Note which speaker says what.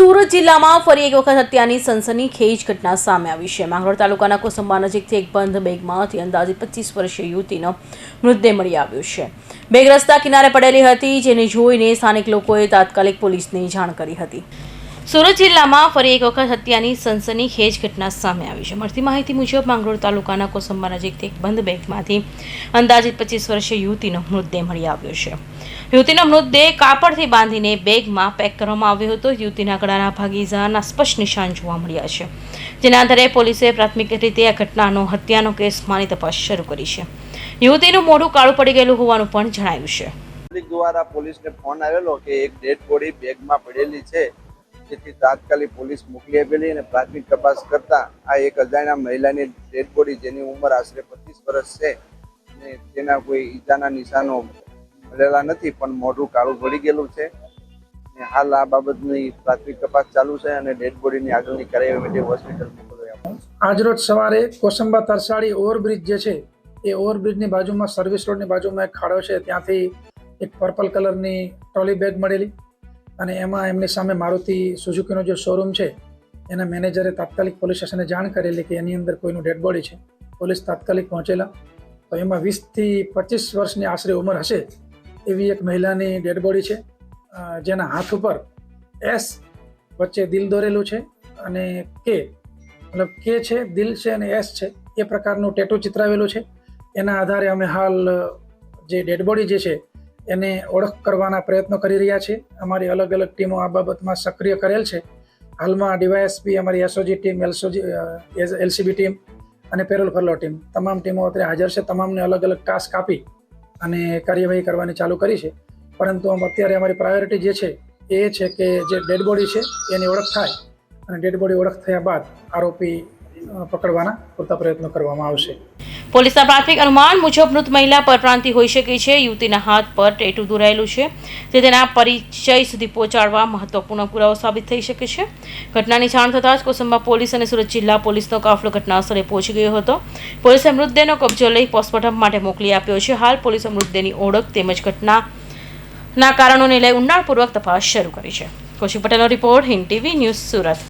Speaker 1: સુરત જિલ્લામાં ફરી એક વખત હત્યાની સનસનીખેજ ઘટના સામે આવી છે. માંગરોળ તાલુકાના કોસંબા નજીકથી એક બંધ બેગમાંથી અંદાજે પચીસ વર્ષીય યુવતીનો મૃતદેહ મળી આવ્યો છે. બેગ રસ્તા કિનારે પડેલી હતી, જેને જોઈને સ્થાનિક લોકોએ તાત્કાલિક પોલીસને જાણ કરી હતી. સુરત જિલ્લામાં ફરી એક વખત હત્યાની સનસનીખેજ ઘટના સામે આવી છે. મળતી માહિતી મુજબ, માંગરોળ તાલુકાના કોસંબા નજીકથી એક બંધ બેગમાંથી અંદાજિત પચીસ વર્ષીય યુવતીનો મૃતદેહ મળી આવ્યો છે. યુવતીનો મૃતદેહ કાપડથી બાંધીને બેગમાં પેક કરવામાં આવ્યો હતો. યુવતીના ગળાના ભાગે ઇજાના સ્પષ્ટ નિશાન જોવા મળ્યા છે. જેના આધારે પોલીસે પ્રાથમિક રીતે આ ઘટનાનો હત્યાનો કેસ માની તપાસ શરૂ કરી છે. યુવતીનું મોઢું કાળું પડી ગયેલું હોવાનું પણ જણાયું છે.
Speaker 2: દ્વારા પોલીસને ફોન આવેલો કે એક ડેડ બોડી બેગમાં પડેલી છે. જેથી તાત્કાલિક પોલીસ મોકલી આપેલી અને પ્રાથમિક તપાસ કરતા આ એક અજાણ્યા મહિલાની ડેડ બોડી જેની ઉંમર આશરે પચીસ વર્ષ છે અને તેના કોઈ ઈજાના નિશાનો મળેલા નથી, પણ મોઢું કાળું ભળી ગયેલું છે. હાલ આ બાબતની પ્રાથમિક તપાસ ચાલુ છે અને ડેડ બોડીની આગળની કાર્યવાહી માટે હોસ્પિટલ
Speaker 3: આજરોજ સવારે કોસંબા તરસાડી ઓવરબ્રિજ જે છે, એ ઓવરબ્રિજની બાજુમાં સર્વિસ રોડની બાજુમાં એક ખાડો છે, ત્યાંથી એક પર્પલ કલરની ટ્રોલી બેગ મળેલી અને એમાં એમની સામે મારુતિ સુઝુકીનો જે શોરૂમ છે, એના મેનેજરે તાત્કાલિક પોલીસ સ્ટેશને જાણ કરેલી કે એની અંદર કોઈનું ડેડ બોડી છે. પોલીસ તાત્કાલિક પહોંચેલા. તો એમાં વીસથી પચીસ વર્ષની આશરે ઉંમર હશે. એવી એક મહિલાની ડેડ બોડી છે જેના હાથ ઉપર એસ વચ્ચે દિલ દોરેલું છે અને કે, મતલબ કે છે, દિલ છે અને એસ છે, એ પ્રકારનું ટેટુ ચિતરાવેલું છે. એના આધારે અમે હાલ જે ડેડ બોડી જે છે, એને ઓળખ કરવાના પ્રયત્નો કરી રહ્યા છીએ. અમારી અલગ અલગ ટીમો આ બાબતમાં સક્રિય કરેલ છે. હાલમાં ડીવાયએસપી, અમારી એસઓજી ટીમ, એલસોજી એલસીબી ટીમ અને પેરોલ ફરલો ટીમ, તમામ ટીમો અત્યારે હાજર છે. તમામને અલગ અલગ ટાસ્ક આપી અને કાર્યવાહી કરવાની ચાલુ કરી છે. પરંતુ આમ અત્યારે અમારી પ્રાયોરિટી જે છે, એ છે કે જે ડેડ બોડી છે, એની ઓળખ થાય અને ડેડ બોડી ઓળખ થયા બાદ આરોપી પકડવાના પૂરતા પ્રયત્નો કરવામાં આવશે.
Speaker 1: પોલીસના પ્રાથમિક અનુમાન મુજબ મૃત મહિલા પરપ્રાંતિ હોઈ શકે છે. યુવતીના હાથ પર ટેટુ દોરાયેલું છે. જે તેના પરિચય સુધી પહોંચાડવા મહત્વપૂર્ણ પુરાવો સાબિત થઈ શકે છે. ઘટનાની જાણ થતાં જ કોસંબા પોલીસ અને સુરત જિલ્લા પોલીસનો કાફલો ઘટનાસ્થળે પહોંચી ગયો હતો. પોલીસે મૃતદેહનો કબજો લઈ પોસ્ટમોર્ટમ માટે મોકલી આપ્યો છે. હાલ પોલીસે મૃતદેહની ઓળખ તેમજ ઘટનાના કારણોને લઈ ઊંડાણપૂર્વક તપાસ શરૂ કરી છે. કોશી પટેલનો report Hind TV news Surat.